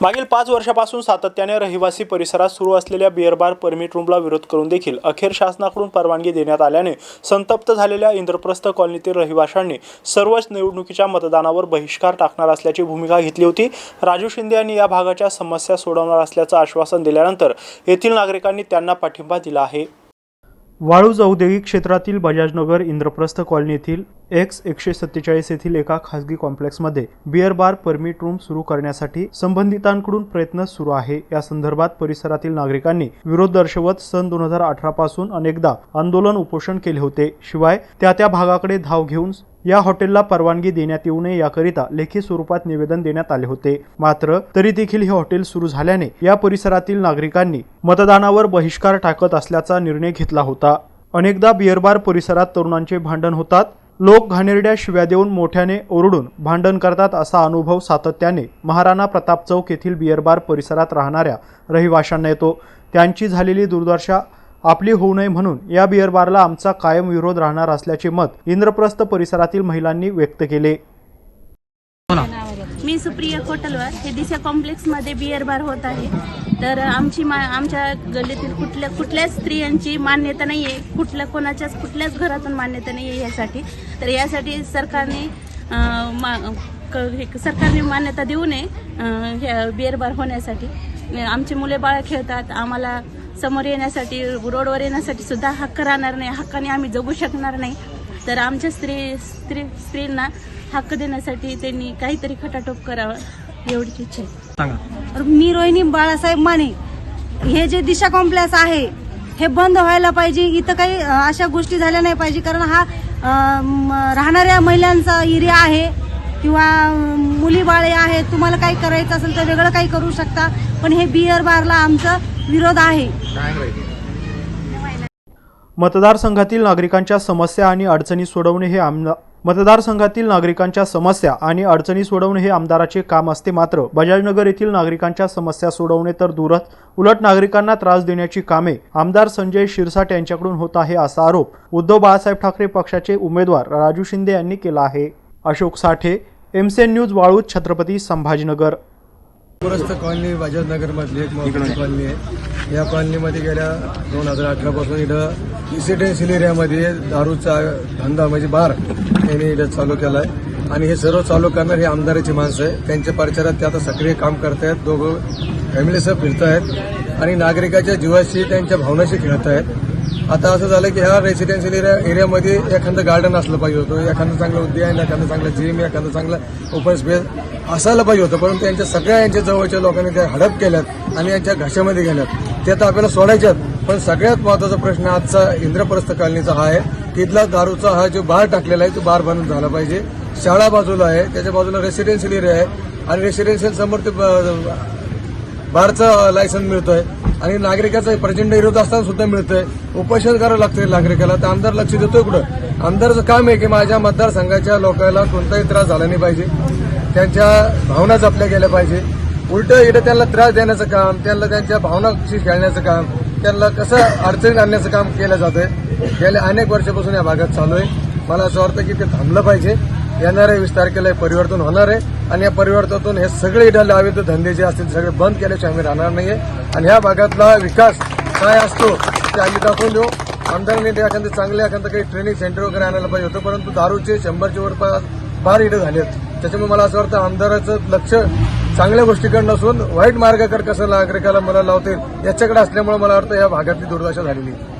मागील पाच वर्षापासून सातत्याने रहिवासी परिसरात सुरू असलेल्या बिअर बार परमिट रूमला विरोध करून देखील अखेर शासनाकडून परवानगी देण्यात आल्याने संतप्त झालेल्या इंद्रप्रस्थ कॉलनीतील रहिवाशांनी सर्वच निवडणुकीच्या मतदानावर बहिष्कार टाकणार असल्याची भूमिका घेतली होती. राजू शिंदे यांनी या भागाच्या समस्या सोडवणार असल्याचं आश्वासन दिल्यानंतर येथील नागरिकांनी त्यांना पाठिंबा दिला आहे. वाळूज औद्योगिक क्षेत्रातील बजाजनगर इंद्रप्रस्थ कॉलनी येथील एक्स एकशे सत्तेचाळीस येथील एका खासगी कॉम्प्लेक्समध्ये बिअर बार परमिट रूम सुरू करण्यासाठी संबंधितांकडून प्रयत्न सुरू आहे. या संदर्भात परिसरातील नागरिकांनी विरोध दर्शवत सन दोन हजार अठरा पासून अनेकदा आंदोलन उपोषण केले होते. शिवाय त्या त्या भागाकडे धाव घेऊन या हॉटेलला परवानगी देण्यात येऊ नये याकरिता लेखी स्वरूपात निवेदन देण्यात आले होते. मात्र तरी देखील हे हॉटेल सुरू झाल्याने या परिसरातील नागरिकांनी मतदानावर बहिष्कार टाकत असल्याचा निर्णय घेतला होता. अनेकदा बिअरबार परिसरात तरुणांचे भांडण होतात. लोक घाणेरड्या शिव्या देऊन मोठ्याने ओरडून भांडण करतात असा अनुभव सातत्याने महाराणा प्रताप चौक येथील बिअरबार परिसरात राहणाऱ्या रहिवाशांना येतो. त्यांची झालेली दुर्दशा आपली होऊ नये म्हणून या बिअर बारला आमचा कायम विरोध राहणार असल्याचे मत इंद्रप्रस्थ परिसरातील महिलांनी व्यक्त केले. मी सुप्रिया कोटलवार. हे दिशा कॉम्प्लेक्समध्ये बिअर बार होत आहे. तर आमची मा आमच्या गल्लीतील कुठल्या कुठल्याच स्त्रियांची मान्यता नाही आहे कुठल्या कोणाच्याच कुठल्याच घरातून मान्यता नाही आहे यासाठी. तर यासाठी सरकारने मा क- हे सरकारने मान्यता देऊ नये ह्या बिअर बार होण्यासाठी. आमची मुले बाळं खेळतात. आम्हाला समोर येण्यासाठी रोडवर येण्यासाठी सुद्धा हक्क राहणार नाही. हक्काने आम्ही जगू शकणार नाही. तर आमच्या स्त्री स्त्री स्त्रींना हक्क देण्यासाठी त्यांनी काहीतरी खटाटोप करावं एवढीच इच्छा आहे. मी रोहिणी बाळासाहेब माने हे जे दिशा कॉम्प्लेक्स आहे हे बंद व्हायला पाहिजे. इथं काही अशा गोष्टी झाल्या नाही पाहिजे. कारण हा राहणाऱ्या महिलांचा एरिया आहे किंवा मुली बाळे आहेत. तुम्हाला काही करायचं असेल तर वेगळं काही करू शकता. पण हे बिअर बारला आमचा विरोध आहे. मतदारसंघातील नागरिकांच्या समस्या आणि अडचणी सोडवणे हे आमदार मतदारसंघातील नागरिकांच्या समस्या आणि अडचणी सोडवणे हे आमदाराचे काम असते मात्र बजाजनगर येथील नागरिकांच्या समस्या सोडवणे तर दूरच उलट नागरिकांना त्रास देण्याची कामे आमदार संजय शिरसाट यांच्याकडून होत आहे असा आरोप उद्धव बाळासाहेब ठाकरे पक्षाचे उमेदवार राजू शिंदे यांनी केला आहे. अशोक साठे एमसेन न्यूज वाळूज छत्रपती संभाजीनगर. पूरस्थ कॉलनी बजाज मधली एक मोठी कॉलनी आहे. या कॉलनीमध्ये गेल्या दोन हजार अठरापासून इथं रेसिडेन्शियल एरियामध्ये दारूचा धंदा म्हणजे बार यांनी इथं चालू केला आहे आणि हे सर्व चालू करणार हे आमदाराची माणसं आहे त्यांच्या प्रचारात ते आता सक्रिय काम करतायत. दोघं फॅमिलीसह फिरत आहेत आणि नागरिकाच्या जीवाशी त्यांच्या भावनाशी खेळत आहेत आता असं झालं की ह्या रेसिडेन्शियल एरिया एरियामध्ये एखादं गार्डन असलं पाहिजे होतं. एखादं चांगलं उद्यान एखादं चांगलं जिम एखादं चांगलं ओपन स्पेस असायला पाहिजे होतं. परंतु यांच्या सगळ्या यांच्या जवळच्या लोकांनी त्या हडप केल्यात आणि यांच्या घशामध्ये गेल्यात. ते आता आपल्याला सोडायच्यात पण सगळ्यात महत्त्वाचा प्रश्न आजचा इंद्रप्रस्थ कॉलनीचा हा आहे की इथला दारूचा हा जो बार टाकलेला आहे तो बार बंद झाला पाहिजे. शाळा बाजूला आहे त्याच्या बाजूला रेसिडेन्शियल एरिया आहे. आणि रेसिडेन्शियल समोर ते ब- बारचं लायसन मिळतोय. आणि नागरिकाचा प्रचंड विरोध असताना सुद्धा मिळतंय. उपोषण करावं लागतंय नागरिकाला. तर आमदार लक्ष देतोय कुठं? आमदारचं काम आहे की माझ्या मतदारसंघाच्या लोकांना कोणताही त्रास झाला नाही पाहिजे. त्यांच्या भावना जपल्या गेल्या पाहिजे. उलट इथं त्यांना त्रास देण्याचं काम त्यांना त्यांच्या भावनाशी खेळण्याचं काम त्यांना कसं अडचणीत आणण्याचं काम केलं जातंय. गेल्या अनेक वर्षापासून या भागात चालू आहे. मला असं वाटतं की ते थांबलं पाहिजे. येणाऱ्या वीस तारखेला परिवर्तन होणार आहे. आणि या परिवर्तनातून हे सगळे इथले अवैध धंदे जे असतील सगळे बंद केल्याशिवाय आम्ही राहणार नाहीये. आणि ह्या भागातला विकास काय असतो ते आम्ही दाखवून देऊ. आमदारांनी ते एखादं चांगले एखादं काही ट्रेनिंग सेंटर वगैरे आणायला पाहिजे होतं परंतु दारूचे शंभरचे वर पा- बार इथं झालेत. त्याच्यामुळे मला असं वाटतं आमदाराचं लक्ष चांगल्या गोष्टीकडे नसून वाईट मार्गाकडे कसं नागरिकाला मला लावतील याच्याकडे असल्यामुळे मला वाटतं या भागातली दुर्दशा झालेली आहे.